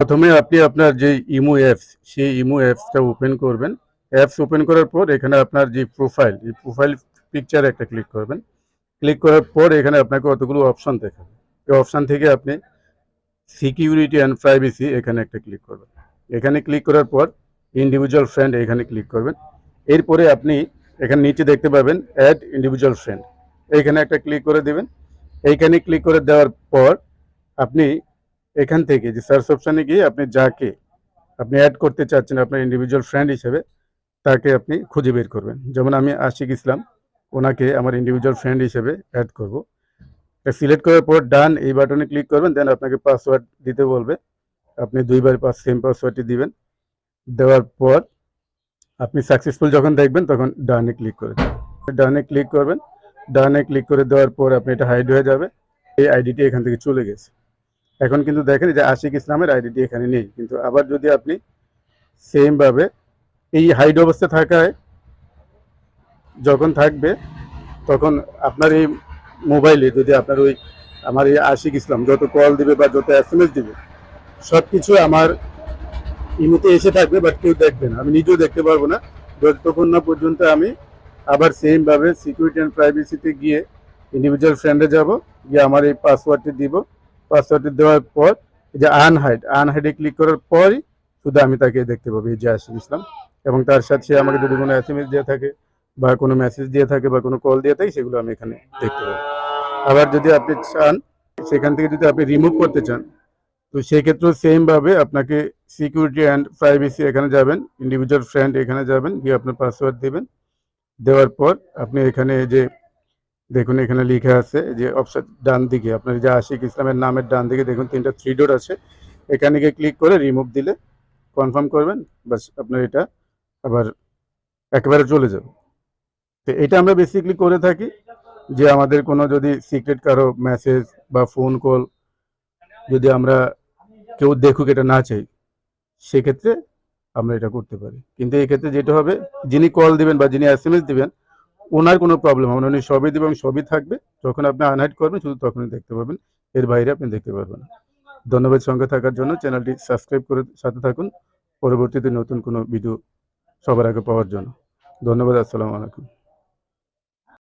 প্রথমে আপনি আপনার যে ইমো অ্যাপস, সেই ইমো অ্যাপসটা ওপেন করবেন। অ্যাপস ওপেন করার পর এখানে আপনার যে প্রোফাইল এই প্রোফাইল পিকচারে একটা ক্লিক করবেন। ক্লিক করার পর এখানে আপনাকে কতগুলো অপশান দেখাবে। এই অপশান থেকে আপনি সিকিউরিটি অ্যান্ড প্রাইভেসি এখানে একটা ক্লিক করবেন। এখানে ক্লিক করার পর ইন্ডিভিজুয়াল ফ্রেন্ড এখানে ক্লিক করবেন। এরপরে আপনি এখানে নিচে দেখতে পাবেন অ্যাড ইন্ডিভিজুয়াল ফ্রেন্ড এইখানে একটা ক্লিক করে দেবেন। এইখানে ক্লিক করে দেওয়ার পর আপনি এখান থেকে যে সার্চ অপশানে গিয়ে আপনি যাকে আপনি অ্যাড করতে চাচ্ছেন, আপনার ইন্ডিভিজুয়াল ফ্রেন্ড হিসেবে, তাকে আপনি খুঁজে বের করবেন। যেমন আমি আশিক ইসলাম, ওনাকে আমার ইন্ডিভিজুয়াল ফ্রেন্ড হিসেবে অ্যাড করব। সিলেক্ট করার পর ডান এই বাটনে ক্লিক করবেন দেন আপনাকে পাসওয়ার্ড দিতে বলবে। আপনি দুইবার পাস সেম পাসওয়ার্ডটি দিবেন। দেওয়ার পর আপনি সাকসেসফুল যখন দেখবেন, তখন ডানে ক্লিক করে ডানে ক্লিক করবেন। ডানে ক্লিক করে দেওয়ার পর আপনি এটা হাইড হয়ে যাবে। এই আইডিটি এখান থেকে চলে গেছে। এখন কিন্তু দেখেন যে আশিক ইসলামের আইডিটি এখানে নেই। কিন্তু আবার যদি আপনি সেমভাবে এই হাইড অবস্থায় থাকায় যখন থাকবে, তখন আপনার এই মোবাইলে যদি আপনার ওই আমার এই আশিক ইসলাম যত কল দিবে বা যত এস এম এস দিবে সব কিছু আমার ইমুতে এসে থাকবে বাট কেউ দেখবে না। আমি নিজেও দেখতে পারব না। যতক্ষণ না পর্যন্ত আমি আবার সেমভাবে সিকিউরিটি অ্যান্ড প্রাইভেসিতে গিয়ে ইন্ডিভিজুয়াল ফ্রেন্ডে যাব, গিয়ে আমার এই পাসওয়ার্ডটি দিব পাসওয়ার্ডটি দেওয়ার পর যে আনহাইড আনহাইডে ক্লিক করার পরই শুধু আমি তাকে দেখতে পাবো যে আশিক ইসলাম। এবং তার সাথে সে আমাকে যদি কোনো এস এম এস দিয়ে থাকে, বা কোনো মেসেজ দিয়ে থাকে, বা কোনো কল দিয়ে থাকে, সেগুলো আমি এখানে দেখতে পাবো। আবার যদি আপনি চান, সেখান থেকে যদি আপনি রিমুভ করতে চান, তো সেক্ষেত্রেও সেমভাবে আপনাকে সিকিউরিটি অ্যান্ড প্রাইভেসি এখানে যাবেন ইন্ডিভিজুয়াল ফ্রেন্ড এখানে যাবেন, গিয়ে আপনার পাসওয়ার্ড দেবেন। দেওয়ার পর আপনি এখানে যে দেখুন, এখানে লিখে আছে যে অপশন ডান দিকে, আপনার যে আশিক ইসলামের নামের ডান দিকে দেখুন তিনটা থ্রি ডট আছে। এখানে গিয়ে ক্লিক করে রিমুভ দিলে কনফার্ম করবেন বাস আপনার এটা আবার একেবারে চলে যাবে। তো এটা আমরা বেসিকলি করে থাকি যে আমাদের কোনো যদি সিক্রেট কারও মেসেজ বা ফোন কল যদি আমরা কেউ দেখুক এটা না চাই, সেক্ষেত্রে আমরা এটা করতে পারি। কিন্তু এই ক্ষেত্রে যেটা হবে, যিনি কল দিবেন বা যিনি এস এম এস দিবেন ওনার কোনো প্রবলেম হবে না। উনি সবই দেবেন সবই থাকবে। যখন আপনি আনহাইড করবেন, শুধু তখনই দেখতে পাবেন। এর বাইরে আপনি দেখতে পারবেন ধন্যবাদ সঙ্গে থাকার জন্য। চ্যানেলটি সাবস্ক্রাইব করে সাথে থাকুন। পরবর্তীতে নতুন কোনো ভিডিও সবার আগে পাওয়ার জন্য। ধন্যবাদ। আসসালামু আলাইকুম।